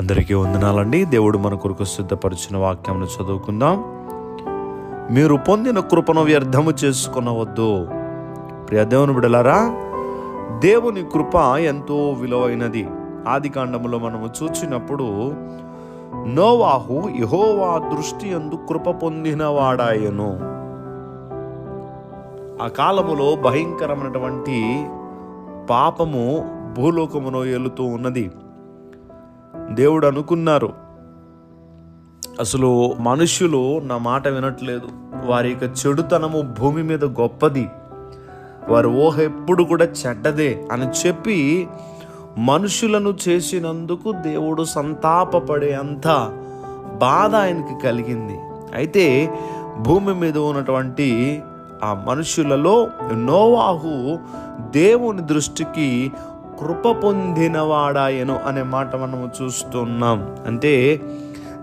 అందరికీ వందనాలండి. దేవుడు మన కొరకు సిద్ధపరిచిన వాక్యమును చదువుకుందాం. మీరు పొందిన కృపను వ్యర్థము చేసుకునవద్దు. ప్రియ దేవుని బిడలారా దేవుని కృప ఎంతో విలువైనది. ఆది కాండములో మనము చూచినప్పుడు నోవాహు యహోవా దృష్టి అందు కృప పొందినవాడాయను. ఆ కాలములో భయంకరమైనటువంటి పాపము భూలోకమును ఏలుతూ ఉన్నది. దేవుడు అనుకున్నారు అసలు మనుషులు నా మాట వినట్లేదు. వారి యొక్క చెడుతనము భూమి మీద గొప్పది. వారి ఊహ ఎప్పుడు కూడా చెడ్డదే అని చెప్పి మనుషులను చేసినందుకు దేవుడు సంతాపపడే అంత బాధ ఆయనకి కలిగింది. అయితే భూమి మీద ఉన్నటువంటి ఆ మనుషులలో నోవాహు దేవుని దృష్టికి కృప పొందినవాడాయను అనే మాట మనము చూస్తున్నాం. అంటే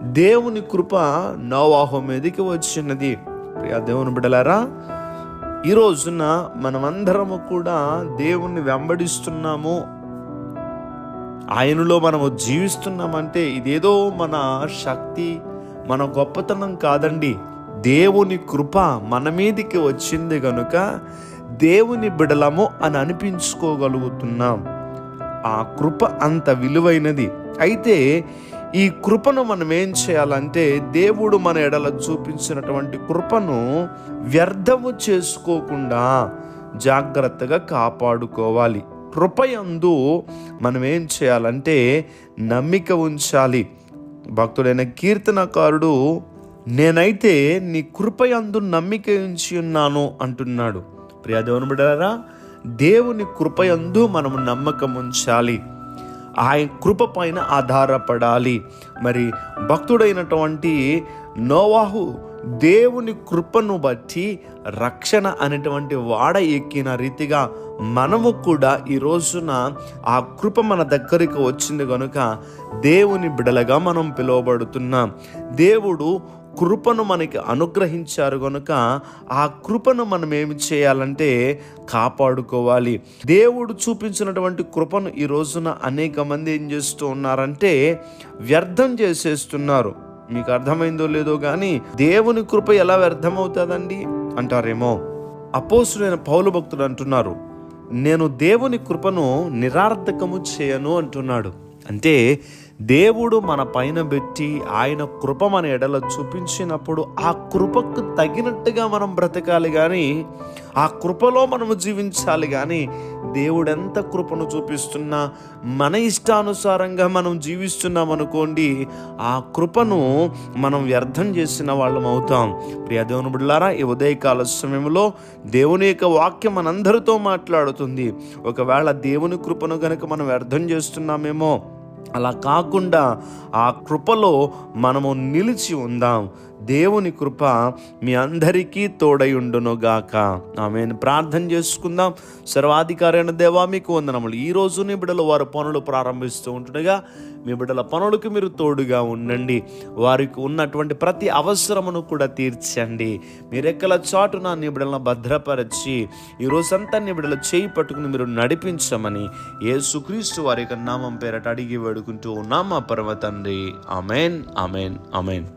దేవుని కృప నోవాహు మీదకి వచ్చినది. ప్రియా దేవుని బిడలారా ఈ రోజున మనమందరము కూడా దేవుణ్ణి వెంబడిస్తున్నాము. ఆయనలో మనము జీవిస్తున్నామంటే ఇదేదో మన శక్తి మన గొప్పతనం కాదండి. దేవుని కృప మన మీదికి వచ్చింది కనుక దేవుని బిడలము అని అనిపించుకోగలుగుతున్నాం. ఆ కృప అంత విలువైనది. అయితే ఈ కృపను మనం ఏం చేయాలంటే దేవుడు మన ఎడల చూపించినటువంటి కృపను వ్యర్థము చేసుకోకుండా జాగ్రత్తగా కాపాడుకోవాలి. కృపయందు మనం ఏం చేయాలంటే నమ్మిక ఉంచాలి. భక్తుడైన కీర్తనకారుడు నేనైతే నీ కృపయందు నమ్మిక ఉంచి ఉన్నాను అంటున్నాడు. ప్రియదేవుని బిడ్డారా దేవుని కృపయందు మనము నమ్మకం ఉంచాలి ఆయన కృప పైన ఆధారపడాలి. మరి భక్తుడైనటువంటి నోవాహు దేవుని కృపను బట్టి రక్షణ అనేటువంటి వాడ ఎక్కిన రీతిగా మనము కూడా ఈ రోజున ఆ కృప మన దగ్గరికి వచ్చింది కనుక దేవుని బిడలగా మనం పిలువబడుతున్నాం. దేవుడు కృపను మనకి అనుగ్రహించారు కనుక ఆ కృపను మనం ఏమి చేయాలంటే కాపాడుకోవాలి. దేవుడు చూపించినటువంటి కృపను ఈ రోజున అనేక మంది ఏం చేస్తూ ఉన్నారంటే వ్యర్థం చేసేస్తున్నారు. మీకు అర్థమైందో లేదో కానీ దేవుని కృప ఎలా వ్యర్థమవుతుందండి? అంటారేమో అపోసులైన పౌలు భక్తుడు అంటున్నారు నేను దేవుని కృపను నిరార్థకము చేయను అంటున్నాడు. అంటే దేవుడు మన పైన పెట్టి ఆయన కృప మన ఎడల చూపించినప్పుడు ఆ కృపకు తగినట్టుగా మనం బ్రతకాలి కానీ ఆ కృపలో మనము జీవించాలి కానీ దేవుడు ఎంత కృపను చూపిస్తున్నా మన ఇష్టానుసారంగా మనం జీవిస్తున్నాం అనుకోండి ఆ కృపను మనం వ్యర్థం చేసిన వాళ్ళం అవుతాం. ప్రియ దేవుని బిడ్డలారా ఈ ఉదయకాల సమయంలో దేవుని యొక్క వాక్యం మనందరితో మాట్లాడుతుంది. ఒకవేళ దేవుని కృపను గనక మనం వ్యర్థం చేస్తున్నామేమో అలా కాకుండా ఆ కృపలో మనము నిలిచి ఉందాం. దేవుని కృప మీ అందరికీ తోడయుండునుగాక. ఆమె ప్రార్థన చేసుకుందాం. సర్వాధికారైన దేవా మీకు వందనములు. ఈ రోజు మీ బిడ్డలు వారు పనులు ప్రారంభిస్తూ ఉంటుండగా మీ బిడ్డల పనులకు మీరు తోడుగా ఉండండి. వారికి ఉన్నటువంటి ప్రతి అవసరమును కూడా తీర్చండి. మీరెక్కల చాటున నీ బిడ్డలను భద్రపరిచి ఈ రోజంతా నీ బిడ్డల చేయి పట్టుకుని మీరు నడిపించమని యేసుక్రీస్తు వారి యొక్క నామం పేరట అడిగి వేడుకుంటూ ఉన్నాం మా పరమ తండ్రి అమెన్ అమెన్ అమెన్